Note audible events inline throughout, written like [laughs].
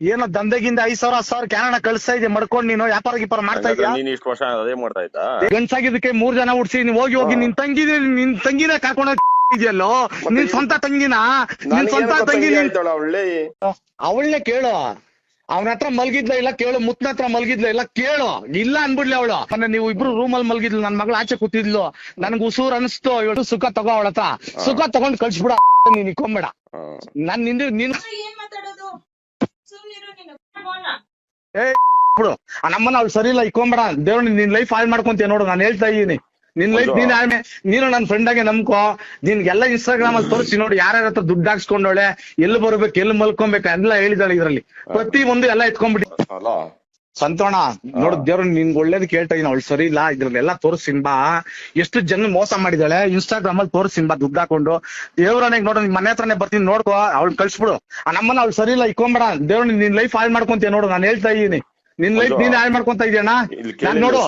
ಏನೋ ದಂಧೆಗಿಂದ ಐದ್ ಸಾವಿರ ಹತ್ತು ಸಾವಿರ ಕ್ಯಾನಡ ಕಳಿಸ್ತಾ ಇದೆ ಮಡ್ಕೊಂಡ್ ನೀನು ವ್ಯಾಪಾರ ಗೀಪಾರ ಮಾಡ್ತಾ ಹಂಗಾದ್ರೆ ನೀನು ಇಷ್ಟು ವರ್ಷ ಅದೇ ಮಾಡ್ತಾ ಇದ್ದ? ಗಂಡ್ಸಾಗಿದ್ದಕ್ಕೆ ಮೂರ್ ಜನ ಹುಡ್ಸಿ ನೀನ್ ಹೋಗಿ ಹೋಗಿ ನಿನ್ ತಂಗಿ ನಿನ್ ತಂಗಿನ ಕಾಕೊಂಡ ಇದೆಯಲ್ಲೋ? ನಿನ್ ಸ್ವಂತ ತಂಗಿನ? ನಿನ್ ಸ್ವಂತ ತಂಗಿ ನಿನ್ ಅವಳನ್ನೇ ಕೇಳು. ಅವನ ಹತ್ರ ಮಲ್ಗಿದ್ಲ ಇಲ್ಲ ಕೇಳು ಮುತ್ತನ ಹತ್ರ ಮಲ್ಗಿದ್ಲ ಇಲ್ಲ ಕೇಳು. ಇಲ್ಲ ಅನ್ಬಿಡ್ಲಿ ಅವಳು. ಅಂದ್ರೆ ನೀವು ಇಬ್ರು ರೂಮ್ ಅಲ್ಲಿ ಮಲ್ಗಿದ್ಲು ನನ್ ಮಗಳು ಆಚೆ ಕೂತಿದ್ಲು. ನನ್ಗೆ ಉಸೂರ್ ಅನಿಸ್ತು ಇವಳು ಸುಖ ತಗೋ ಅವಳ ಹತ್ರ ಸುಖ ತಗೊಂಡ್ ಕಳ್ಸ್ಬಿಡ ನೀನ್ ಇಕ್ಕೊಂಬೇಡ. ನಾನ್ ನಿಂದು ನೀನ್ ಏನ್ ಮಾತಾಡೋದು ಸುಮ್ನಿರು ನೀನು ಫೋನ ಏ ಬಿಡು. ಆ ನಮ್ಮನ್ನ ಅವ್ಳು ಸರಿ ಇಲ್ಲ ಇಕ್ಕೊಂಬೇಡ ದೇವ್ರ ನಿನ್ ಲೈಫ್ ಹಾಳು ಮಾಡ್ಕೊಂತೀಯ ನೋಡು ನಾನು ಹೇಳ್ತಾ ಇದೀನಿ. ನಿನ್ ಲೈಫ್. ನೀನ್ ಆಮೇಲೆ ನೀನು ನನ್ನ ಫ್ರೆಂಡ್ ಆಗಿ ನಂಬ್ಕೋ. ನಿನ್ಗೆಲ್ಲ ಇನ್ಸ್ಟಾಗ್ರಾಮ್ ಅಲ್ಲಿ ತೋರಿಸಿ ನೋಡಿ ಯಾರ್ಯಾರ ಹತ್ರ ದುಡ್ಡು ಹಾಕ್ಸ್ಕೊಂಡೋಳೆ ಎಲ್ಲಿ ಬರ್ಬೇಕು ಎಲ್ಲಿ ಮಲ್ಕೊಬೇಕು ಎಲ್ಲ ಹೇಳಿದಾಳೆ ಇದ್ರಲ್ಲಿ. ಪ್ರತಿ ಒಂದು ಎಲ್ಲ ಎತ್ಕೊಂಡ್ಬಿಟ್ಟು ಅಲ್ಲ ಸಂತೋಣ ನೋಡು ದೇವ್ರ ನಿನ್ ಒಳ್ಳೇದ್ ಕೇಳ್ತಾ ಇದೀನಿ ಅವಳು ಸರಿ ಇಲ್ಲ ಇದ್ರಲ್ಲೆಲ್ಲ ತೋರಿಸ್ತೀನಿ ಬಾ. ಎಷ್ಟು ಜನ ಮೋಸ ಮಾಡಿದಾಳೆ ಇನ್ಸ್ಟಾಗ್ರಾಮ್ ಅಲ್ಲಿ ತೋರ್ಸಿನ್ ಬಾ ದುಡ್ಡು ಹಾಕೊಂಡು. ದೇವ್ರನಿಗೆ ನೋಡು ನಿನ್ ಮನೆ ಹತ್ರನೇ ಬರ್ತೀನಿ ನೋಡ್ಕೋ ಅವ್ಳು ಕಳ್ಸ್ಬಿಡು. ಆ ನಮ್ಮನ್ನ ಅವ್ಳು ಸರಿ ಇಲ್ಲ ಇಕ್ಕೊಂಬೇಡ. ದೇವ್ರ ನಿನ್ ಲೈಫ್ ಹಾಳು ಮಾಡ್ಕೊಂತೀಯ ನೋಡು ನಾನು ಹೇಳ್ತಾ ಇದೀನಿ ನಿನ್ ಲೈಫ್. ನೀನ್ ಹಾಳು ಮಾಡ್ಕೊಂತ ಇದೀಯಣ್ಣ? ನಾನ್ ನೋಡು.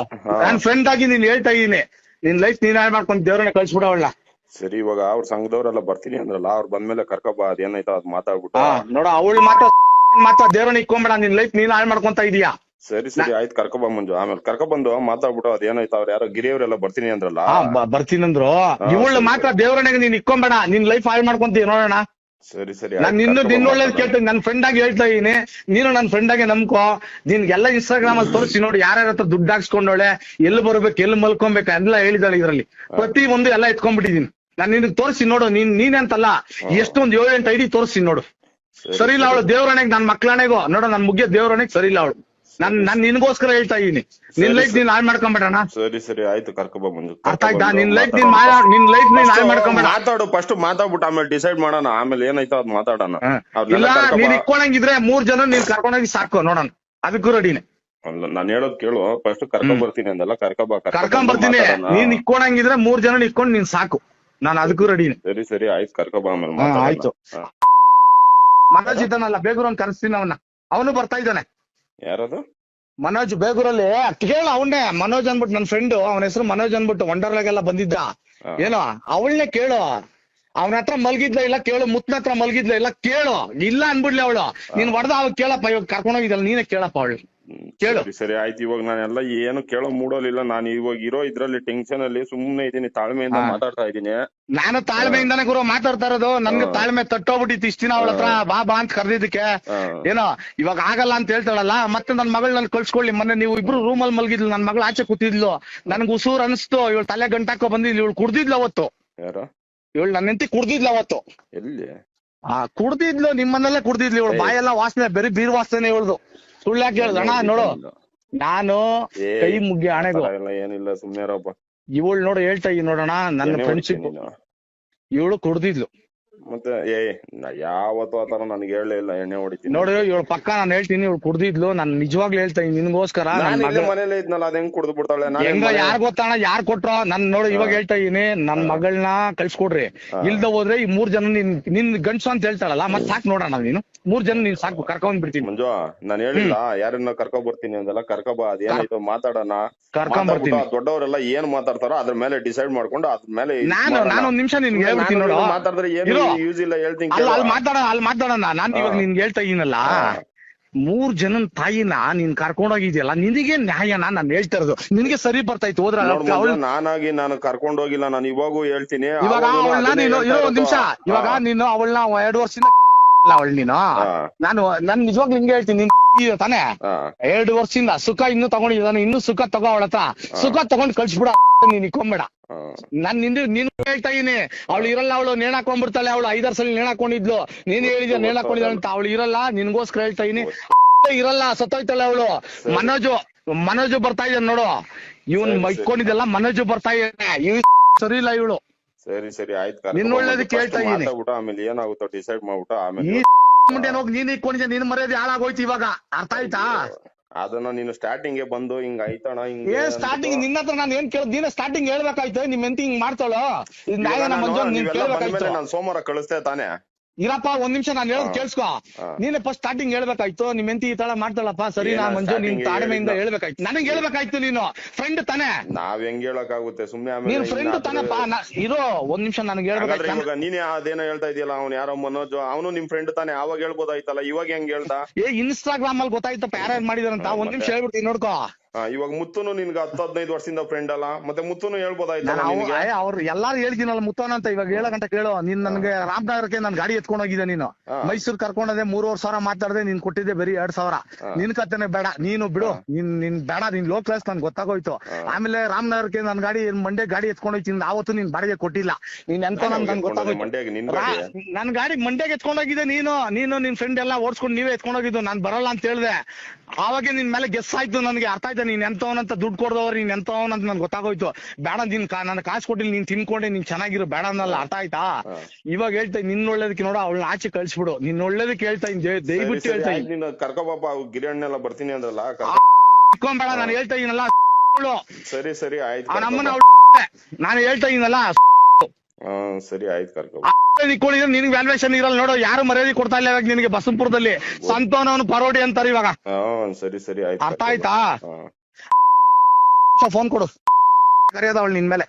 ನಾನ್ ಫ್ರೆಂಡ್ ಆಗಿ ನೀನ್ ಹೇಳ್ತಾ ಇದೀನಿ ನಿನ್ ಲೈಫ್ ನೀನ್ ಹಾಳು ಮಾಡ್ಕೊಂತ ದೇವ್ರನ್ನ ಕಳ್ಸ್ಬಿಡು ಅವಳ ಸರಿ ಇವಾಗ ಅವ್ರ ಸಂಘದವ್ರೆಲ್ಲ ಬರ್ತೀನಿ ಅಂದ್ರಲ್ಲ ಅವ್ರು ಬಂದ್ಮೇಲೆ ಕರ್ಕೊಬ ಅದೇನಾಯ್ತು ಅದ್ ಮಾತಾಡ್ಬಿಟ್ಟು. ನೋಡ ಅವಳು ಮಾತ್ರ ಮಾತ್ರ ದೇವ್ರನ್ನ ಇಕ್ಕೊಂಬೇಡ ನಿನ್ ಲೈಫ್ ನೀನ್ ಹಾಳು ಮಾಡ್ಕೊಂತ ಇದೀಯಾ ಸರಿ ಸರಿ ಆಯ್ತು ಕರ್ಕೊಬಂದು ಆಮೇಲೆ ಕರ್ಕೊಬಂದು ಮಾತಾಡ್ಬಿಟ್ಟು ಅದೇನಾಯ್ತು ಅವ್ರ ಯಾರೋ ಗಿರಿಯವರೆಲ್ಲ ಬರ್ತೀನಿ ಅಂದ್ರಲ್ಲ? ಬರ್ತೀನಿ ಬರ್ತೀನಂದ್ರು ಇವಳು ಮಾತ್ರ ದೇವರಣೆಗೆ ನೀನ್ ಇಕ್ಕೊಂಬೇಡ ನಿನ್ ಲೈಫ್ ಹಾಳು ಮಾಡ್ಕೊಂತೀವಿ ನೋಡೋಣ. ಸರಿ ಸರಿ ನಾನು ನಿನ್ನ ನಿನ್ನ ಒಳ್ಳೇದ್ ಕೇಳ್ತೀನಿ. ನನ್ ಫ್ರೆಂಡ್ ಆಗಿ ಹೇಳ್ತಾ ಇದೀನಿ. ನೀನು ನನ್ ಫ್ರೆಂಡ್ ಆಗಿ ನಂಬ್ಕೋ. ನಿನ್ಗೆಲ್ಲ ಇನ್ಸ್ಟಾಗ್ರಾಮ್ ಅಲ್ಲಿ ತೋರಿಸಿ ನೋಡಿ ಯಾರ್ಯಾರ ಹತ್ರ ದುಡ್ಡು ಹಾಕ್ಸ್ಕೊಂಡೋಳೆ ಎಲ್ಲಿ ಬರ್ಬೇಕು ಎಲ್ಲಿ ಮಲ್ಕೊಬೇಕು ಎಲ್ಲ ಹೇಳಿದಾಳೆ ಇದ್ರಲ್ಲಿ. ಪ್ರತಿ ಒಂದು ಎಲ್ಲ ಎತ್ಕೊಂಡ್ಬಿಟ್ಟಿದೀನಿ. ನಾನ್ ನಿನ್ಗೆ ತೋರಿಸಿ ನೋಡು ನೀನ್ ನೀನಂತಲ್ಲ ಎಷ್ಟೊಂದು ಏಳು ಎಂಟು ಐಡಿ ತೋರಿಸಿ ನೋಡು. ಸರಿ ಇಲ್ಲ ಅವಳು ದೇವ್ರಣೆಗೆ ನನ್ ಮಕ್ಳಾಣೆಗೋ ನೋಡು ನನ್ ಮುಗಿಯ ದೇವ್ರಣೆಗೆ ಸರಿ ಇಲ್ಲ ಅವಳು. ನಾನ್ ನಾನ್ ನಿನ್ಗೋಸ್ಕರ ಹೇಳ್ತಾ ಇದೀನಿ. ನಿನ್ ಲೈಫ್ ನೀನ್ ಹಾಳು ಮಾಡ್ಕೊಂಬೇಡಣ ಸರಿ ಸರಿ ಆಯ್ತು ಕರ್ಕೊಬ ಮಂಜು. ಅರ್ಥ ಆಯ್ತಾ? ನಿನ್ ಲೈಫ್. ನೀನ್ ನಿನ್ ಲೈಫ್ ನೀನ್ ಹಾಳು ಮಾಡ್ಕೊಂಬೇಡ ಮಾತಾಡು ಫಸ್ಟ್ ಮಾತಾಡ್ಬಿಟ್ಟು ಆಮೇಲೆ ಡಿಸೈಡ್ ಮಾಡೋಣ. ಆಮೇಲೆ ಏನಾಯ್ತು ಅದ್ ಮಾತಾಡೋಣ. ಇಲ್ಲ. ನೀನ್ ಇಕ್ಕೊಳಂಗಿದ್ರೆ ಮೂರ್ ಜನ ನೀನ್ ಕರ್ಕೊಂಡೋಗಿ ಸಾಕು ನೋಡೋಣ. ಅದಕ್ಕೂ ರೆಡಿನೇ ಅಲ್ಲ, ನಾನ್ ಹೇಳೋದ್ ಕೇಳು. ಫಸ್ಟ್ ಕರ್ಕೊಂಡ್ ಬರ್ತೀನಿ ಅಂದಲ್ಲ ಕರ್ಕೊಬ ಕರ್ಕೊಂಡ್ ಬರ್ತೀನಿ ನೀನ್ ಇಕ್ಕೊಂಡಂಗಿದ್ರೆ ಮೂರ್ ಜನ ಇಕ್ಕೊಂಡು ನೀನ್ ಸಾಕು. ನಾನು ಅದಕ್ಕೂ ರೆಡಿನೇ ಸರಿ ಸರಿ ಆಯ್ತು ಕರ್ಕೊಬ ಆಮೇಲೆ. ಆಯ್ತು. ಮನೋಜ್ ಇದ್ದಾನಲ್ಲ ಬೇಗೂರನ್ ಕರೆಸ್ತೀನಿ ಅವನ್ನ. ಅವನು ಬರ್ತಾ ಇದ್ದಾನೆ. ಯಾರದು? ಮನೋಜ್ ಬೇಗೂರಲ್ಲಿ ಕೇಳ ಅವನ್ನೇ. ಮನೋಜ್ ಅನ್ಬಿಟ್ಟು ನನ್ ಫ್ರೆಂಡ್ ಅವನ ಹೆಸರು ಮನೋಜ್ ಅನ್ಬಿಟ್ಟು ವಂಡರ್ಲಾಗೆಲ್ಲ ಬಂದಿದ್ದ. ಏನೋ ಅವಳನ್ನೇ ಕೇಳು. ಅವನ ಹತ್ರ ಮಲಗಿದ್ಲ ಇಲ್ಲ ಕೇಳು ಮುತ್ತನ ಹತ್ರ ಮಲಗಿದ್ಲ ಇಲ್ಲ ಕೇಳು. ಇಲ್ಲ ಅನ್ಬಿಡ್ಲಿ ಅವಳು. ನೀನ್ ಹೊಡೆದ ಅವ್ ಕೇಳಪ್ಪ ಇವಾಗ ಕರ್ಕೊಂಡೋಗಿದ್ದಲ್ಲ ನೀನೇ ಕೇಳಪ್ಪ ಅವಳು. ಕೇಳು. ಸರಿ ಸರಿ ಆಯ್ತು ಇವಾಗ ನಾನೆಲ್ಲ ಏನು ಕೇಳೋ ಮೂಡೋಲಿಲ್ಲ ನಾನು ಇವಾಗ ಇರೋ ಇದ್ರಲ್ಲಿ ಟೆನ್ಷನ್ ಅಲ್ಲಿ ಸುಮ್ನೆ ಇದೀನಿ ತಾಳ್ಮೆಯಿಂದ ಹಾ. ಮಾತಾಡ್ತಾ ಇದೀನಿ ನಾನು ತಾಳ್ಮೆಯಿಂದ ಗುರು ಮಾತಾಡ್ತಾ ಇರೋದು. ನನ್ಗೆ ತಾಳ್ಮೆ ತಟ್ಟೋಗ್ಬಿಟ್ಟಿತ್ತು ಇಷ್ಟ ದಿನ ಅವಳ ಹತ್ರ. ಬಾ ಬಾ ಅಂತ ಕರೆದಿದ್ದಕ್ಕೆ. ಹಾ. ಏನೋ ಇವಾಗ ಆಗಲ್ಲ ಅಂತ ಹೇಳ್ತಾಳಲ್ಲ ಮತ್ತೆ ನನ್ ಮಗಳ್ ನನ್ ಕಳ್ಸ್ಕೊಳ್ಳಿ. ಮೊನ್ನೆ ನೀವು ಇಬ್ರು ರೂಮ್ ಅಲ್ಲಿ ಮಲ್ಗಿದ್ಲು ನನ್ ಮಗಳು ಆಚೆ ಕೂತಿದ್ಲು. ನನ್ಗೆ ಉಸೂರ್ ಅನಿಸ್ತು. ಇವಳು ತಲೆ ಗಂಟಾಕೋ ಬಂದಿದ್ಲು ಇವಳು ಕುಡ್ದಿದ್ಲು ಅವತ್ತು. ಯಾರ? ಇವಳು ನನ್ನ ಹೆಂಡತಿ ಕುಡ್ದಿದ್ಲು ಅವತ್ತು. ಎಲ್ಲಿ? ಆ ಕುಡ್ದಿದ್ಲು ನಿಮ್ಮನ್ನೆಲ್ಲ ಕುಡ್ದಿದ್ಲು ಇವಳು. ಬಾಯೆಲ್ಲ ವಾಸನೆ ಬರೀ ಬೀರ್ ವಾಸನೆ ಇವಳ್ದು. ಸುಳ್ಳು ಯಾಕೆ ಹೇಳ್ದ? ಅಣ್ಣ ನೋಡು. ನಾನು ಕೈ ಮುಗ್ಗಿ ಹಣೆಗೂ ಏನಿಲ್ಲ ಸುಮ್ಮನೆ ಇವಳು ನೋಡು ಹೇಳ್ತಾ ಇದೀನಿ ನೋಡೋಣ ನನ್ನ ಫ್ರೆಂಡ್ಶಿಪ್ ಇವಳು ಕುಡ್ದಿದ್ಲು. ಮತ್ತೆ ಏ ನಾ ಯಾವತ್ತೂ ಆತರ ನನಗೆ ಹೇಳೇ ಇಲ್ಲ ಎಣ್ಣೆ ಹೊಡಿತೀನಿ. ನೋಡು ಇವಳು ಪಕ್ಕ ನಾನು ಹೇಳ್ತೀನಿ ಇವಳು ಕುಡ್ದಿದ್ಲು ನಾನು ನಿಜವಾಗ್ಲೂ ಹೇಳ್ತಾ ನಿನ್ಗೋಸ್ಕರ ನನ್ ನಾನು ಮಗಳ ಮನೇಲೆ ಇದ್ನಲ್ಲ ಅದ್ ಹೆಂಗ್ ಕುಡ್ದು ಬಿಡ್ತಾಳೆ? ನಾನು ಹೆಂಗ ಯಾರ್ ಗೊತ್ತಾಣ ಯಾರ್ ಕೊಟ್ರೋ ನನ್ ನೋಡು ಇವಾಗ ಹೇಳ್ತಾ ಇದೀನಿ ನನ್ ಮಗಳನ್ನ ಕಳ್ಸ್ಕೊಡ್ರಿ. ಇಲ್ದ ಹೋದ್ರೆ ಈ ಮೂರ್ ಜನ ನಿನ್ ನಿನ್ ಗಂಡ್ಸು ಅಂತ ಹೇಳ್ತಾಳಲ್ಲ ಮತ್ ಸಾಕ್ ನೋಡೋಣ ನೀನು ಮೂರ್ ಜನ ನೀನ್ ಸಾಕು ಕರ್ಕೊಂಡ್ ಬಿಡ್ತೀನಿ. ಮಂಜು ನಾನು ಹೇಳಿಲ್ಲ ಯಾರನ್ನ ಕರ್ಕೊ ಬರ್ತೀನಿ ಅಂದಲ್ಲ ಕರ್ಕೊಬ ಅದೇನಾಯ್ತು ಮಾತಾಡೋಣ? ಕರ್ಕೊಂಡ್ ಮಾತಾಡ್ಬಿಟ್ಟು ಬರ್ತೀನಿ. ಆ ದೊಡ್ಡವರೆಲ್ಲ ಏನ್ ಮಾತಾಡ್ತಾರೋ ಅದ್ರ ಮೇಲೆ ಡಿಸೈಡ್ ಮಾಡ್ಕೊಂಡು ಅದ್ರ ಮೇಲೆ ಇದ್ ನಾನು ಮಾಡೋಣ. ನಾನು ಒಂದ್ ನಿಮಿಷ ನಿನ್ಗೆ ಸುಮ್ನೆ ಹೇಳ್ಬಿಡ್ತೀನಿ ನಾನು ನೋಡು. ಮಾತಾಡಿದ್ರೆ ಏನು ಇರು. ಯೂಸ್ ಇಲ್ಲ ಹೇಳ್ತೀನಿ ಅಲ್ಲ. ಅಲ್ಲಿ ಮಾತಾಡೋಣ ಅಲ್ಲಿ ಮಾತಾಡೋಣ ನಾನ್ ಇವಾಗ ನಿನ್ ನಿನ್ಗೆ ಹೇಳ್ತಾ ಇದೀನಲ್ಲ. ಮೂರ್ ಜನನ್ ತಾಯಿನ ನೀನ್ ಕರ್ಕೊಂಡೋಗಿದ್ಯಲ್ಲ ನಿನಗೆ ನ್ಯಾಯನ ನಾನು ಹೇಳ್ತಾ ಇರೋದು ನಿನಗೆ ಸರಿ ಬರ್ತಾಯ್ತು ಹೋದ್ರ ನಾನಾಗಿ ನಾನು ಕರ್ಕೊಂಡೋಗಿಲ್ಲ ನಾನು ಇವಾಗೂ ಹೇಳ್ತೀನಿ ಇವಾಗ ಅವಳನ್ನ ನೀನು ಇರೋ ಒಂದ್ ನಿಮಿಷ ಇವಾಗ. ನೀನು ಅವಳನ್ನ ಎರಡು ವರ್ಷದಿಂದ ಅವಳು ನೀನು? ನಾನು ನಾನು ನಿಜವಾಗ್ಲೂ ಹಿಂಗೆ ಹೇಳ್ತೀನಿ ನೀನ್ [laughs] ತಾನೇ? ಎರಡು ವರ್ಷದಿಂದ ಸುಖ ಇನ್ನು ತಗೊಂಡಿದ್ದಾನೆ ಇನ್ನು ಸುಖ ತಗೋ ಅವಳ ಹತ್ರ. ಸುಖ ತಗೊಂಡ್ ಕಳ್ಸ್ಬಿಡ [laughs] ನೀನ್ ಇಕ್ಕೊಂಬೇಡ. ನಾನ್ ನಿಂದು ನೀನು ಹೇಳ್ತಾ ಇದೀನಿ. ಅವಳು ಇರಲ್ಲ ಅವಳು ನೇಣಾಕೊಂಡ್ಬಿಡ್ತಾಳೆ ಅವಳು ಐದಾರು ಸಲ ನೇಣಾಕೊಂಡಿದ್ಲು. ನೀನ್ ಹೇಳಿದ ನೇಣಾಕೊಂಡಿದ್ದಾಳೆ ಅಂತ ಅವಳು ಇರಲ್ಲ ನಿನ್ಗೋಸ್ಕರ ಹೇಳ್ತಾ ಇದೀನಿ. [laughs] ಇರಲ್ಲ ಸತ್ತೋಯ್ತಾಳೆ ಅವಳು. ಮನೋಜು ಮನೋಜು ಬರ್ತಾ ಇದ್ದಾನೆ ನೋಡು. ಇವನ್. ಮೈಕೊಂಡಿದ್ದೆಲ್ಲ ಮನೋಜು ಬರ್ತಾ ಇದ್ದಾನೆ. ಇವ್ ಸರಿ ಇಲ್ಲ ಇವಳು. ಸರಿ ಸರಿ ಆಯ್ತು ನಿನ್ ಒಳ್ಳೇದು ಕೇಳ್ತಾ ಇದೀನಿ. ಮಾತಾಡ್ಬಿಟ್ಟು ಆಮೇಲೆ ಏನಾಗುತ್ತೋ ಡಿಸೈಡ್ ಮಾಡ್ಬಿಟ್ಟು [laughs] ಈ ಆಮೇಲೆ ಹೋಗಿ ನೀನ್ ಇಟ್ಕೊಂಡಿದ್ಯ ನಿನ್ ಮರ್ಯಾದೆ ಹಾಳಾಗೋಯ್ತು ಇವಾಗ. ಅರ್ಥ ಆಯ್ತಾ? ಅದನ್ನ ನೀನು ಸ್ಟಾರ್ಟಿಂಗ್ ಬಂದು ಹಿಂಗ್ ಐತಣ ಹಿಂಗ್ ಏನ್ ಸ್ಟಾರ್ಟಿಂಗ್ ನಿನ್ನ ಹತ್ರ ನಾನು ಏನ್ ಕೇಳ ನೀನೇ ಸ್ಟಾರ್ಟಿಂಗ್ ಹೇಳ್ಬೇಕಾಯ್ತು ನಿಮ್ ಎಂತ ಹಿಂಗ್ ಮಾಡ್ತಾಳೋ? ನಾಳೆ ಕೇಳ್ಬೇಕಾಯ್ತು? ನಾನು ಸೋಮವಾರ ಕಳಿಸ್ತೇ ತಾನೇ. ಇರಪ್ಪ ಒಂದ್ ನಿಮಿಷ ನಾನು ಹೇಳೋದು ಕೇಳಿಸ್ಕೋ. ನೀನೆ ಫಸ್ಟ್ ಸ್ಟಾರ್ಟಿಂಗ್ ಹೇಳ್ಬೇಕಾಯ್ತು ನಿಮ್ ಎಂತಿ ಈ ತರ ಮಾಡ್ತಾಳಪ್ಪ ಸರಿ ನಾ ಮಂಜು ನಿನ್ ತಾಳ್ಮೆಯಿಂದ ಹೇಳ್ಬೇಕಾಯ್ತು. ನನಗೆ ಹೇಳ್ಬೇಕಾಯ್ತು ನೀನು ಫ್ರೆಂಡ್ ತಾನೆ. ನಾವ್ ಹೆಂಗ್ ಹೇಳಕ್ಕಾಗುತ್ತೆ? ಸುಮ್ನೆ ನೀನ್ ಫ್ರೆಂಡ್ ತಾನಪ್ಪ ಇರೋ ಒಂದ್ ನಿಮಿಷ ನನಗೆ ಹೇಳ್ಬೇಕು ಹೇಳ್ಬೇಕಾಯ್ತು ನೀನೇ ಅದೇನೋ ಹೇಳ್ತಾ ಇದೆಯಲ್ಲ ಅವ್ನು ಯಾರೋ ಮನೋಜ್ ಅವನು ನಿಮ್ ಫ್ರೆಂಡ್ ತಾನೆ ಅವಾಗ ಹೇಳ್ಬೋದಾಯ್ತಲ್ಲ ಇವಾಗ ಹೆಂಗ್ ಹೇಳ್ತಾ? ಏ ಇನ್ಸ್ಟಾಗ್ರಾಮ್ ಅಲ್ಲಿ ಗೊತ್ತಾಯ್ತಪ್ಪ ಯಾರ್ಯಾರು ಮಾಡಿದಾರಂತ ಒಂದ್ ನಿಮಿಷ? ಹೇಳ್ಬಿಡ್ತೀನಿ ನೋಡ್ಕೋ. ಇವಾಗ ಮುತ್ತುನು ನಿನ್ಗೆ ಹತ್ತು ಹದಿನೈದು ವರ್ಷದಿಂದ ಫ್ರೆಂಡ್ ಅಲ್ಲ. ಮತ್ತೆ ಮುತ್ತುನು ಹೇಳ್ಬೋದಾಯ್ತು ಎಲ್ಲಾರು ಹೇಳ್ತೀನಿ ಅವ್ರು ಎಲ್ಲಾರು ಹೇಳಿದಿನಲ್ಲ ಮುತ್ತೋನ ಅಂತ ಇವಾಗ ಹೇಳೋ ಗಂಟ ಕೇಳು. ನೀನ್ ನನ್ಗೆ ರಾಮನಗರಕ್ಕೆ ನನ್ ಗಾಡಿ ಎತ್ಕೊಂಡ್ ಹೋಗಿದ್ದೆ ನೀನು. ಮೈಸೂರ್ ಕರ್ಕೊಂಡದೆ ಮೂರುವರೆ ಸಾವಿರ ಮಾತಾಡದೆ ನೀನ್ ಕೊಟ್ಟಿದ್ದೆ ಬರೀ ಎರಡ್ ಸಾವಿರ. ನಿನ್ ಕತೆನೆ ಬೇಡ. ನೀನು ಬಿಡು. ನೀನ್ ನಿನ್ ಬೇಡ ನಿನ್ ಲೋ ಕ್ಲಾಸ್ ನನ್ ಗೊತ್ತಾಗೋಯ್ತು. ಆಮೇಲೆ ರಾಮನಗರಕ್ಕೆ ನನ್ ಗಾಡಿ ಮಂಡ್ಯ ಗಾಡಿ ಎತ್ಕೊಂಡ್ ಹೋಯ್ತೀನಿ ಆವತ್ತು ನೀನ್ ಬಾಡಿಗೆ ಕೊಟ್ಟಿಲ್ಲ. ನೀನ್ ಎಂತ ನನ್ ಗೊತ್ತಾಗೋಯ್ತು? ನಿನ್ ಗಾಡಿ ಮಂಡ್ಯಗೆ ಎತ್ಕೊಂಡ್ ಹೋಗಿದ್ದೆ ನೀನು. ನೀನು ನಿನ್ ಫ್ರೆಂಡ್ ಎಲ್ಲ ಓಡಿಸ್ಕೊಂಡು ನೀವೇ ಎತ್ಕೊಂಡೋಗಿದ್ದು ನಾನ್ ಬರಲ್ಲ ಅಂತ ಹೇಳ್ದೆ. ಆವಾಗ ನಿನ್ ಮೇಲೆ ಗೆಸ್ ಆಯ್ತು ನನ್ಗೆ. ಅರ್ಥ ಆಯ್ತು ನೀನ್ ಎಂತವನಂತ ದುಡ್ಡು ಕೊಡ್ದವ್ರು ನೀನ್ ಎಂತವನಂತ ನನ್ಗೆ ಗೊತ್ತಾಗೋಯ್ತು. ಬೇಡ ನಿನ್ ನನ್ ಕಾಸು ಕೊಟ್ಟಿಲ್ಲ ನೀನ್ ತಿನ್ಕೊಂಡೆ ನೀನ್ ಚೆನ್ನಾಗಿರು ಬೇಡ ಅನ್ನಲ್ಲ ಅರ್ಥ ಆಯ್ತಾ? ಇವಾಗ ಹೇಳ್ತಾ ನಿನ್ ಒಳ್ಳೇದಕ್ಕೆ ನೋಡ ಅವಳನ್ನ ಆಚೆ ಕಳ್ಸ್ಬಿಡು. ನಿನ್ ಒಳ್ಳೇದಕ್ಕೆ ಹೇಳ್ತಾ ಇದ್ದೀನಿ ದಯವಿಟ್ಟು ಹೇಳ್ತಾ ನೀನು ಕರ್ಕೊಬಾಪ ಗಿರಿಯಣ್ಣೆಲ್ಲ ಬರ್ತೀನಿ ಅಂದ್ರಲ್ಲ ಇಕ್ಕೊಂಬೇಡ ಇಟ್ಕೊಂಬೇಡ ನಾನು ಹೇಳ್ತಾ ಇದೀನಲ್ಲ. ಸರಿ ಸರಿ ಆಯ್ತು ನಮ್ಮನ್ನ ನಾನು ಹೇಳ್ತಾ ಇದೀನಲ್ಲ ಹಾ ಸರಿ ಆಯ್ತು ಕರ್ಕೊ ನಿಕ್ಕೊಂಡಿದ್ರೆ ನಿನ್ಗೆ ವ್ಯಾಲ್ಯೂಯೇಷನ್ ಇರಲ್ಲ ನೋಡು. ಯಾರು ಮರ್ಯಾದೆ ಕೊಡ್ತಾ ಇಲ್ಲ ಇವಾಗ ನಿನಗೆ ಬಸಂಪುರದಲ್ಲಿ ಸಂತೋನವನು ಪರೋಡಿ ಅಂತಾರೆ ಇವಾಗ. ಸರಿ ಸರಿ ಆಯ್ತು ಅರ್ಥ ಆಯ್ತಾ. ಫೋನ್ ಕೊಡು. ಕರೆಯೋದ ಅವಳು ನಿನ್ ಮೇಲೆ.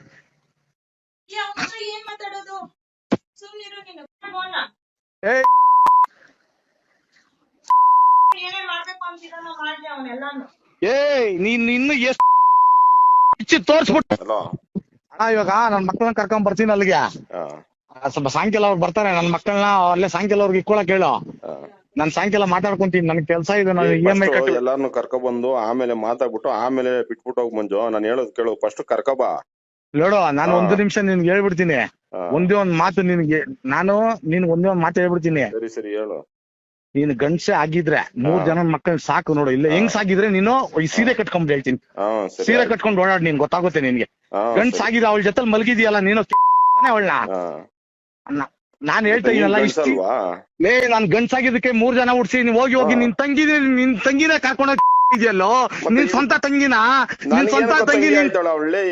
ಏಯ್ ನೀನ್. ಇನ್ನು ಎಷ್ಟು ತೋರ್ಸ್ಬಿಟ್ಟು ಅಣ್ಣ ಇವಾಗ ನನ್ ಮಕ್ಕಳನ್ನ ಕರ್ಕೊಂಡ್ ಬರ್ತೀನಿ ಅಲ್ಲಿಗೆ. ಸ್ವಲ್ಪ ಸಾಯಂಕಾಲ ಅವ್ರು ಬರ್ತಾರೆ ನನ್ ಮಕ್ಕಳನ್ನ ಅಲ್ಲೇ ಸಾಯಂಕಾಲ ಅವ್ರಿಗೆ ಇಕ್ಕೊಳಕ್ ಹೇಳು ನಾನು ಸಾಯಂಕಾಲ ಮಾತಾಡ್ಕೊಂತೀನಿ ನನ್ ಕೆಲಸ ಇದೆ ನಾನು ಇ ಎಂ ಐ First ಕಟ್ಟಿ ಎಲ್ಲಾರ್ನು ಕರ್ಕೊ ಬಂದು ಆಮೇಲೆ ಮಾತಾಡ್ಬಿಟ್ಟು ಆಮೇಲೆ ಬಿಟ್ಬಿಟ್ಟು ಹೋಗ್ ಮಂಜು ನಾನು ಹೇಳೋದ್ ಕೇಳು ಫಸ್ಟ್ ಕರ್ಕೊಬಾ ನೋಡು ನಾನು. ಒಂದು ನಿಮಿಷ ನಿನ್ಗೆ ಹೇಳ್ಬಿಡ್ತೀನಿ. ಒಂದೇ ಒಂದ್ ಮಾತು ನಿನ್ಗೆ ನಾನು ನಿನ್ ಒಂದೇ ಒಂದ್ ಮಾತು ಹೇಳ್ಬಿಡ್ತೀನಿ. ಸರಿ ಸರಿ ಹೇಳು. ನೀನ್ ಗಂಡ್ಸೆ ಆಗಿದ್ರೆ ಮೂರ್. ಜನ ಮಕ್ಕಳನ್ನ ಸಾಕು ನೋಡು ಇಲ್ಲ ಹೆಂಗ್ ಸಾಗಿದ್ರೆ ನೀನು ಈ ಸೀರೆ ಕಟ್ಕೊಂಡ್ ಹೇಳ್ತೀನಿ. ಸರಿ. ಕಟ್ಕೊಂಡ್ ಓಡಾಡ್ ನೀನ್ ಗೊತ್ತಾಗುತ್ತೆ ನಿನ್ಗೆ. ಗಂಡ್ಸ್ ಆಗಿದ್ರೆ ಆಗಿದೆ ಅವಳ ಜೊತೆ ಮಲಗಿದ್ಯಲ್ಲ ನೀನು ಅವಳನ್ನ. ನಾನ್ ಹೇಳ್ತಾ ಇದೀನಲ್ಲ ಇಷ್ಟ ಗಂಡ್ಸಲ್ವಾ? ಲೇ ನಾನ್ ಗಂಡ್ಸಾಗಿದ್ದಕ್ಕೆ ಮೂರ್ ಜನ ಹುಡ್ಸಿ ನೀವ್ ಹೋಗಿ ಹೋಗಿ ಹಾ. ನಿನ್ ತಂಗಿ ನಿನ್ ತಂಗಿನ ಕರ್ಕೊಂಡ್ ಇದೆಯಲ್ಲೋ ನಿನ್ ಸ್ವಂತ ತಂಗಿನ ನಿನ್ ಸ್ವಂತ ತಂಗಿ ನೀನ್ ಹೇಳ್ತಾಳೆ.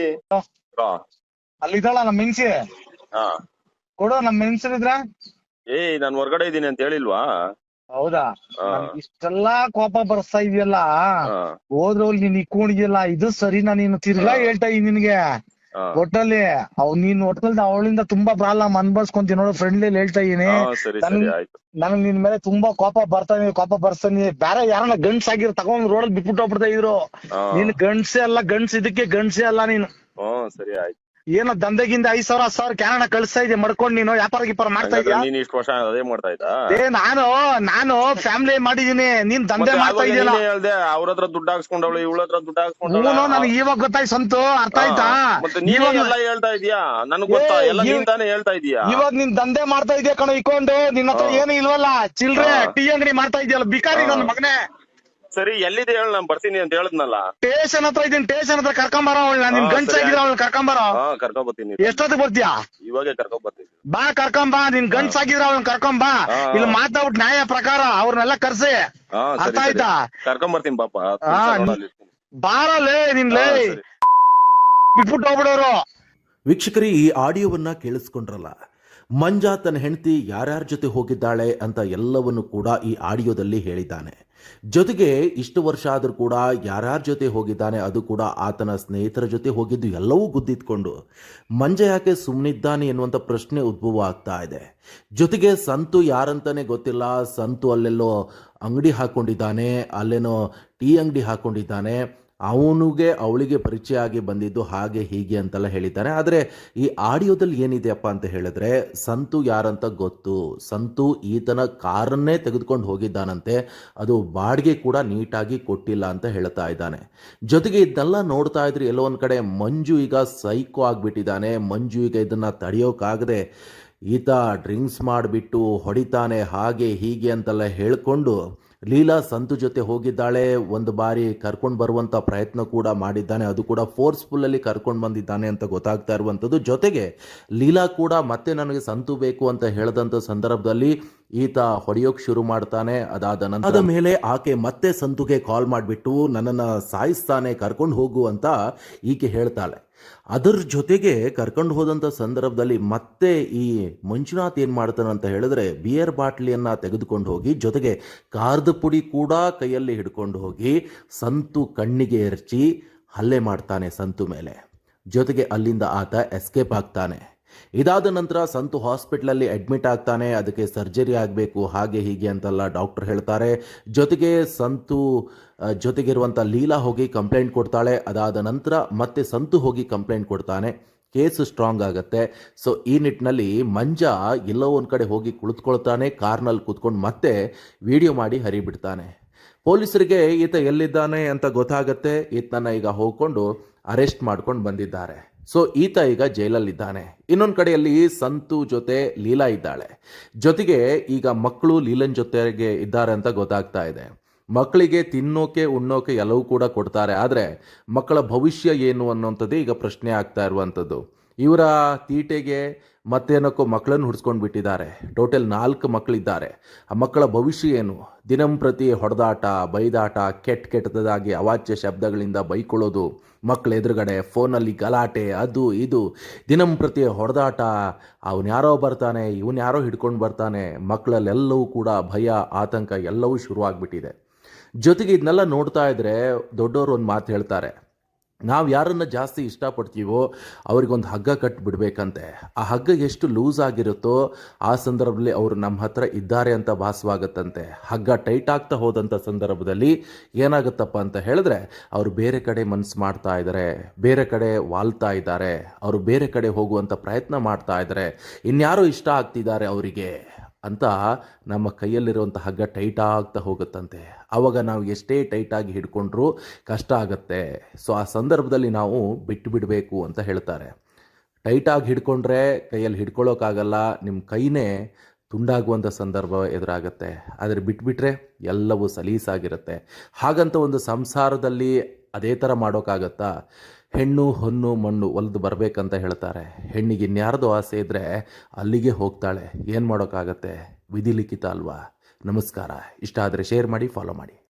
ಅಲ್ಲಿದ್ದಾಳ ನಮ್ ಮೆಣಸಿ ಹಾ. ಕೊಡು ನಮ್ ಮೆಣಸಿದ್ರ ಏಯ್ ನಾನ್ ಹೊರ್ಗಡೆ ಇದೀನಿ ಅಂತ ಹೇಳಿಲ್ವಾ ಹೌದಾ ಹಾ. ನನ್ಗ್ ಇಷ್ಟೆಲ್ಲಾ ಕೋಪ ಬರ್ಸ್ತಾ ಇದೆಯಲ್ಲ ಹಾ. ಹೋದ್ರಲ್ಲಿ ನೀನ್ ಇಕ್ಕೊಂಡಿದ್ಯಲ್ಲ ಇದು ಸರಿನಾ ನೀನು ತಿರ್ಗಾ. ಹೇಳ್ತಾ ಇದ್ ನಿನ್ಗೆ ಹಾ. ಒಟ್ಟಲ್ಲಿ ಅವ್ ನೀನ್ ಒಟ್ನಲ್ಲಿ ಅವಳಿಂದ ತುಂಬಾ ಪ್ರಾಬ್ಲಮ್ ಅನ್ಭವಿಸ್ಕೊಂತೀನಿ ನೋಡು ಫ್ರೆಂಡ್ಲಿ ಹೇಳ್ತಾ ಇದೀನಿ. ನನ್ಗ್ ಸರಿ ಸರಿ ಆಯ್ತು. ನನಗ್ ನಿನ್ ಮೇಲೆ ತುಂಬಾ ಕೋಪ ಬರ್ತಾನೆ ಕೋಪ ಬರ್ತಾನೆ ಬೇರೆ ಯಾರನ್ನ ಗಂಡ್ಸ್ ಆಗಿರ್ ತಗೊಂಡ್ ರೋಡಲ್ಲಿ ಬಿಟ್ಬಿಟ್ಟು ಹೋಗ್ಬಿಡ್ತಾ ಇದ್ರು. ನೀನ್ ಗಂಡ್ಸೆ ಅಲ್ಲ ಗಂಡ್ಸ್ ಇದಕ್ಕೆ ಗಂಡ್ಸೆ ಅಲ್ಲ ನೀನು. ಹ್ಮ್ ಸರಿ ಆಯ್ತು. ಏನೋ ದಂಧೆಗಿಂದ ಐದ್ ಸಾವಿರ ಹತ್ತು ಸಾವಿರ ಕ್ಯಾನಡ ಕಳಿಸ್ತಾ ಇದೆ ಮಡ್ಕೊಂಡು ನೀನು? ವ್ಯಾಪಾರ ಗಿಪಾರ ಮಾಡ್ತಾ ಇದ್ಯಾ? ನೀನ್ ಇಷ್ಟು ವರ್ಷ ಅದೇ ಮಾಡ್ತಾ ಇದ್ದ? ಏ ನಾನು ನಾನು ಫ್ಯಾಮಿಲಿ ಮಾಡಿದೀನಿ ನೀನ್ ದಂಧೆ ಮಾಡ್ತಾ ಇದೆಯಲ್ಲ ಹೇಳ್ದೆ ಅವ್ರ ಹತ್ರ ದುಡ್ಡು ಹಾಕ್ಸ್ಕೊಂಡವಳು ಇವಳ ಹತ್ರ ದುಡ್ಡು ಹಾಕ್ಸ್ಕೊಂಡವಳು. ನನಗೆ ಇವಾಗ ಗೊತ್ತಾಯ್ತು ಸಂತು ಅರ್ಥ ಆಯ್ತಾ? ಮತ್ತೆ ನೀನೇ ಎಲ್ಲ ಹೇಳ್ತಾ ಇದೀಯಾ ನನಗೆ ಗೊತ್ತಾ? ಎಲ್ಲ ನೀನ್ ತಾನೇ ಹೇಳ್ತಾ ಇದೀಯಾ ಇವಾಗ ನಿನ್ ದಂಧೆ ಮಾಡ್ತಾ ಇದೀಯ ಕಣ ಇಕೊಂಡು ನಿನ್ನ ಹತ್ರ ಏನು ಇಲ್ವಲ್ಲ? ಚಿಲ್ರೆ. ಟೀ ಅಂಗಡಿ ಮಾಡ್ತಾ ಇದೆಯಲ್ಲ ಬಿಕಾರಿ ನನ್ ನನ್ನ ಮಗನೇ. ಸರಿ ಎಲ್ಲಿದೆ ಹೇಳ ನಾನು ಬರ್ತೀನಿ ಅಂತ ಹೇಳದ್ನಲ್ಲ? ಸ್ಟೇಷನ್ ಹತ್ರ ಇದ್ದೀನಿ ಸ್ಟೇಷನ್ ಹತ್ರ ಕರ್ಕೊಂಬರ ಅವಳ. ನಿನ್ ಸರಿ. ಆಗಿದ್ರೆ ಅವಳು ಕರ್ಕೊಂಬರ ಹಾ ಕರ್ಕೊ ಬರ್ತೀನಿ ಎಷ್ಟೊತ್ತಿಗೆ ಬರ್ತೀಯಾ? ಇವಾಗೆ ಕರ್ಕೊಂಡ್ ಬರ್ತೀನಿ. ಬಾ ಕರ್ಕೊಂಬಾ ನಿನ್ ಗಂಡ್ಸ್ ಸಾಗಿದ್ರೆ ಅವಳನ್ನ ಕರ್ಕೊಂಬಾ ಬಾ. ಇಲ್ಲಿ ಮಾತಾಡ್ಬಿಟ್ಟು ನ್ಯಾಯ ಪ್ರಕಾರ ಅವ್ರನ್ನೆಲ್ಲ ಕರ್ಸಿ. ಹಾ ಅರ್ಥ ಆಯ್ತಾ? ಕರ್ಕೊಂಡ್ ಬರ್ತೀನಿ ಪಾಪ. ಹಾ, ರೋಡಲ್ಲಿ ಇರ್ತೀನಿ. ಬಾರಲೇ ನಿನ್ ಲೇ. ಹಾ, ಸರಿ. ಬಿಟ್ಬಿಟ್ಟು ಹೋಗ್ಬಿಡೋರು. ವೀಕ್ಷಕರಿ ಈ ಆಡಿಯೋವನ್ನ ಕೇಳಿಸ್ಕೊಂಡ್ರಲ್ಲ? ಮಂಜಾ ತನ್ನ ಹೆಂಡತಿ ಯಾರ್ಯಾರ ಜೊತೆ ಹೋಗಿದ್ದಾಳೆ ಅಂತ ಎಲ್ಲವನ್ನು ಕೂಡ ಈ ಆಡಿಯೋದಲ್ಲಿ ಹೇಳಿದ್ದಾನೆ. ಜೊತೆಗೆ ಇಷ್ಟು ವರ್ಷ ಆದರೂ ಕೂಡ ಯಾರ್ಯಾರ ಜೊತೆ ಹೋಗಿದ್ದಾನೆ ಅದು ಕೂಡ ಆತನ ಸ್ನೇಹಿತರ ಜೊತೆ ಹೋಗಿದ್ದು ಎಲ್ಲವೂ ಗುದ್ದಿತ್ಕೊಂಡು ಮಂಜೆ ಯಾಕೆ ಸುಮ್ಮನಿದ್ದಾನೆ ಎನ್ನುವಂಥ ಪ್ರಶ್ನೆ ಉದ್ಭವ ಆಗ್ತಾ ಇದೆ. ಜೊತೆಗೆ ಸಂತು ಯಾರಂತಾನೆ ಗೊತ್ತಿಲ್ಲ. ಸಂತು ಅಲ್ಲೆಲ್ಲೋ ಅಂಗಡಿ ಹಾಕ್ಕೊಂಡಿದ್ದಾನೆ ಅಲ್ಲೇನೋ ಟೀ ಅಂಗಡಿ ಹಾಕೊಂಡಿದ್ದಾನೆ. ಅವನಿಗೆ ಅವಳಿಗೆ ಪರಿಚಯ ಆಗಿ ಬಂದಿದ್ದು ಹಾಗೆ ಹೀಗೆ ಅಂತೆಲ್ಲ ಹೇಳಿದ್ದಾನೆ ಆದರೆ ಈ ಆಡಿಯೋದಲ್ಲಿ ಏನಿದೆಯಪ್ಪ ಅಂತ ಹೇಳಿದ್ರೆ, ಸಂತು ಯಾರಂತ ಗೊತ್ತು. ಸಂತು ಈತನ ಕಾರನ್ನೇ ತೆಗೆದುಕೊಂಡು ಹೋಗಿದ್ದಾನಂತೆ. ಅದು ಬಾಡಿಗೆ ಕೂಡ ನೀಟಾಗಿ ಕೊಟ್ಟಿಲ್ಲ ಅಂತ ಹೇಳ್ತಾ ಇದ್ದಾನೆ. ಜೊತೆಗೆ ಇದನ್ನೆಲ್ಲ ನೋಡ್ತಾ ಇದ್ರೆ ಎಲ್ಲೋ ಒಂದು ಕಡೆ ಮಂಜು ಈಗ ಸೈಕೋ ಆಗಿಬಿಟ್ಟಿದ್ದಾನೆ. ಮಂಜು ಈಗ ಇದನ್ನು ತಡೆಯೋಕ್ಕಾಗದೆ ಈತ ಡ್ರಿಂಕ್ಸ್ ಮಾಡಿಬಿಟ್ಟು ಹೊಡಿತಾನೆ, ಹಾಗೆ ಹೀಗೆ ಅಂತೆಲ್ಲ ಹೇಳ್ಕೊಂಡು ಲೀಲಾ ಸಂತು ಜೊತೆ ಹೋಗಿದ್ದಾಳೆ. ಒಂದು ಬಾರಿ ಕರ್ಕೊಂಡು ಬರುವಂಥ ಪ್ರಯತ್ನ ಕೂಡ ಮಾಡಿದ್ದಾನೆ. ಅದು ಕೂಡ ಫೋರ್ಸ್ಫುಲ್ಲಲ್ಲಿ ಕರ್ಕೊಂಡು ಬಂದಿದ್ದಾನೆ ಅಂತ ಗೊತ್ತಾಗ್ತಾ ಇರುವಂಥದ್ದು ಜೊತೆಗೆ ಲೀಲಾ ಕೂಡ ಮತ್ತೆ ನನಗೆ ಸಂತು ಬೇಕು ಅಂತ ಹೇಳಿದಂಥ ಸಂದರ್ಭದಲ್ಲಿ ಈತ ಹೊಡೆಯೋಕ್ ಶುರು ಮಾಡ್ತಾನೆ, ಅದಾದ ನಂತರ ಮೇಲೆ ಆಕೆ ಮತ್ತೆ ಸಂತುಗೆ ಕಾಲ್ ಮಾಡಿಬಿಟ್ಟು ನನ್ನನ್ನು ಸಾಯಿಸ್ತಾನೆ, ಕರ್ಕೊಂಡು ಹೋಗು ಅಂತ ಈಕೆ ಹೇಳ್ತಾಳೆ. ಅದರ ಜೊತೆಗೆ ಕರ್ಕೊಂಡು ಹೋದಂಥ ಸಂದರ್ಭದಲ್ಲಿ ಮತ್ತೆ ಈ ಮಂಜುನಾಥ್ ಏನು ಮಾಡ್ತಾನೆ ಅಂತ ಹೇಳಿದ್ರೆ ಬಿಯರ್ ಬಾಟ್ಲಿಯನ್ನು ತೆಗೆದುಕೊಂಡು ಹೋಗಿ, ಜೊತೆಗೆ ಖಾರದ ಪುಡಿ ಕೂಡ ಕೈಯಲ್ಲಿ ಹಿಡ್ಕೊಂಡು ಹೋಗಿ ಸಂತು ಕಣ್ಣಿಗೆ ಎರಚಿ ಹಲ್ಲೆ ಮಾಡ್ತಾನೆ ಸಂತು ಮೇಲೆ. ಜೊತೆಗೆ ಅಲ್ಲಿಂದ ಆತ ಎಸ್ಕೇಪ್ ಆಗ್ತಾನೆ. ಇದಾದ ನಂತರ ಸಂತು ಹಾಸ್ಪಿಟ್ಲಲ್ಲಿ ಅಡ್ಮಿಟ್ ಆಗ್ತಾನೆ, ಅದಕ್ಕೆ ಸರ್ಜರಿ ಆಗಬೇಕು, ಹಾಗೆ ಹೀಗೆ ಅಂತೆಲ್ಲ ಡಾಕ್ಟರ್ ಹೇಳ್ತಾರೆ. ಜೊತೆಗೆ ಸಂತು ಜೊತೆಗಿರುವಂಥ ಲೀಲಾ ಹೋಗಿ ಕಂಪ್ಲೇಂಟ್ ಕೊಡ್ತಾಳೆ. ಅದಾದ ನಂತರ ಮತ್ತೆ ಸಂತು ಹೋಗಿ ಕಂಪ್ಲೇಂಟ್ ಕೊಡ್ತಾನೆ. ಕೇಸ್ ಸ್ಟ್ರಾಂಗ್ ಆಗುತ್ತೆ. ಸೊ ಈ ನಿಟ್ಟಿನಲ್ಲಿ ಮಂಜ ಎಲ್ಲೋ ಒಂದು ಕಡೆ ಹೋಗಿ ಕುಳಿತುಕೊಳ್ತಾನೆ. ಕಾರ್ನಲ್ಲಿ ಕೂತ್ಕೊಂಡು ಮತ್ತೆ ವಿಡಿಯೋ ಮಾಡಿ ಹರಿಬಿಡ್ತಾನೆ. ಪೊಲೀಸರಿಗೆ ಈತ ಎಲ್ಲಿದ್ದಾನೆ ಅಂತ ಗೊತ್ತಾಗತ್ತೆ. ಈತನ ಈಗ ಹೋಗ್ಕೊಂಡು ಅರೆಸ್ಟ್ ಮಾಡ್ಕೊಂಡು ಬಂದಿದ್ದಾರೆ. ಸೊ ಈತ ಈಗ ಜೈಲಲ್ಲಿದ್ದಾನೆ. ಇನ್ನೊಂದು ಕಡೆಯಲ್ಲಿ ಸಂತು ಜೊತೆ ಲೀಲಾ ಇದ್ದಾಳೆ. ಜೊತೆಗೆ ಈಗ ಮಕ್ಕಳು ಲೀಲನ್ ಜೊತೆಗೆ ಇದ್ದಾರೆ ಅಂತ ಗೊತ್ತಾಗ್ತಾ ಇದೆ. ಮಕ್ಕಳಿಗೆ ತಿನ್ನೋಕೆ, ಉಣ್ಣೋಕೆ ಎಲ್ಲವೂ ಕೂಡ ಕೊಡ್ತಾರೆ. ಆದರೆ ಮಕ್ಕಳ ಭವಿಷ್ಯ ಏನು ಅನ್ನೋಂಥದ್ದು ಈಗ ಪ್ರಶ್ನೆ ಆಗ್ತಾ ಇರುವಂಥದ್ದು. ಇವರ ತೀಟೆಗೆ ಮತ್ತೇನಕ್ಕೋ ಮಕ್ಕಳನ್ನು ಹುಡ್ಸ್ಕೊಂಡು ಬಿಟ್ಟಿದ್ದಾರೆ. ಟೋಟಲ್ ನಾಲ್ಕು ಮಕ್ಕಳಿದ್ದಾರೆ. ಆ ಮಕ್ಕಳ ಭವಿಷ್ಯ ಏನು? ದಿನಂಪ್ರತಿ ಹೊಡೆದಾಟ, ಬೈದಾಟ, ಕೆಟ್ಟ ಕೆಟ್ಟದಾಗಿ ಅವಾಚ್ಯ ಶಬ್ದಗಳಿಂದ ಬೈಕೊಳ್ಳೋದು ಮಕ್ಕಳ ಎದುರುಗಡೆ, ಫೋನಲ್ಲಿ ಗಲಾಟೆ, ಅದು ಇದು. ದಿನಂಪ್ರತಿ ಹೊಡೆದಾಟ, ಅವನು ಯಾರೋ ಬರ್ತಾನೆ, ಇವನು ಯಾರೋ ಹಿಡ್ಕೊಂಡು ಬರ್ತಾನೆ, ಮಕ್ಕಳಲ್ಲೆಲ್ಲವೂ ಕೂಡ ಭಯ, ಆತಂಕ ಎಲ್ಲವೂ ಶುರುವಾಗ್ಬಿಟ್ಟಿದೆ. ಜೊತೆಗೆ ಇದನ್ನೆಲ್ಲ ನೋಡ್ತಾ ಇದ್ರೆ ದೊಡ್ಡವರು ಒಂದು ಮಾತು ಹೇಳ್ತಾರೆ. ನಾವು ಯಾರನ್ನ ಜಾಸ್ತಿ ಇಷ್ಟಪಡ್ತೀವೋ ಅವ್ರಿಗೊಂದು ಹಗ್ಗ ಕಟ್ಟಿಬಿಡ್ಬೇಕಂತೆ ಆ ಹಗ್ಗ ಎಷ್ಟು ಲೂಸ್ ಆಗಿರುತ್ತೋ ಆ ಸಂದರ್ಭದಲ್ಲಿ ಅವರು ನಮ್ಮ ಹತ್ರ ಇದ್ದಾರೆ ಅಂತ ಭಾಸವಾಗುತ್ತಂತೆ. ಹಗ್ಗ ಟೈಟ್ ಆಗ್ತಾ ಹೋದಂಥ ಸಂದರ್ಭದಲ್ಲಿ ಏನಾಗುತ್ತಪ್ಪ ಅಂತ ಹೇಳಿದ್ರೆ ಅವರು ಬೇರೆ ಕಡೆ ಮನಸ್ಸು ಮಾಡ್ತಾ ಇದ್ದಾರೆ ಬೇರೆ ಕಡೆ ವಾಲ್ತಾ ಇದ್ದಾರೆ ಅವರು ಬೇರೆ ಕಡೆ ಹೋಗುವಂಥ ಪ್ರಯತ್ನ ಮಾಡ್ತಾ ಇದ್ದಾರೆ ಇನ್ಯಾರೋ ಇಷ್ಟ ಆಗ್ತಿದ್ದಾರೆ ಅವರಿಗೆ. ಅಂತ ನಮ್ಮ ಕೈಯಲ್ಲಿರುವಂಥ ಹಗ್ಗ ಟೈಟ್ ಆಗ್ತಾ ಹೋಗುತ್ತಂತೆ. ಆವಾಗ ನಾವು ಎಷ್ಟೇ ಟೈಟಾಗಿ ಹಿಡ್ಕೊಂಡ್ರೂ ಕಷ್ಟ ಆಗುತ್ತೆ. ಸೊ ಆ ಸಂದರ್ಭದಲ್ಲಿ ನಾವು ಬಿಟ್ಟು ಬಿಡಬೇಕು ಅಂತ ಹೇಳ್ತಾರೆ. ಟೈಟಾಗಿ ಹಿಡ್ಕೊಂಡ್ರೆ ಕೈಯಲ್ಲಿ ಹಿಡ್ಕೊಳ್ಳೋಕ್ಕಾಗಲ್ಲ, ನಿಮ್ಮ ಕೈನೇ ತುಂಡಾಗುವಂಥ ಸಂದರ್ಭ ಎದುರಾಗುತ್ತೆ. ಆದರೆ ಬಿಟ್ಬಿಟ್ರೆ ಎಲ್ಲವೂ ಸಲೀಸಾಗಿರುತ್ತೆ. ಹಾಗಂತ ಒಂದು ಸಂಸಾರದಲ್ಲಿ ಅದೇ ಥರ ಮಾಡೋಕ್ಕಾಗತ್ತಾ? ಹೆಣ್ಣು, ಹೊನ್ನು, ಮಣ್ಣು ಹೊಲ್ದು ಬರಬೇಕಂತ ಹೇಳ್ತಾರೆ. ಹೆಣ್ಣಿಗೆ ಇನ್ಯಾರ್ದು ಆಸೆ ಇದ್ದರೆ ಅಲ್ಲಿಗೆ ಹೋಗ್ತಾಳೆ. ಏನು ಮಾಡೋಕ್ಕಾಗತ್ತೆ? ವಿಧಿ ಲಿಖಿತ ಅಲ್ವಾ? ನಮಸ್ಕಾರ. ಇಷ್ಟ ಆದರೆ ಶೇರ್ ಮಾಡಿ ಫಾಲೋ ಮಾಡಿ.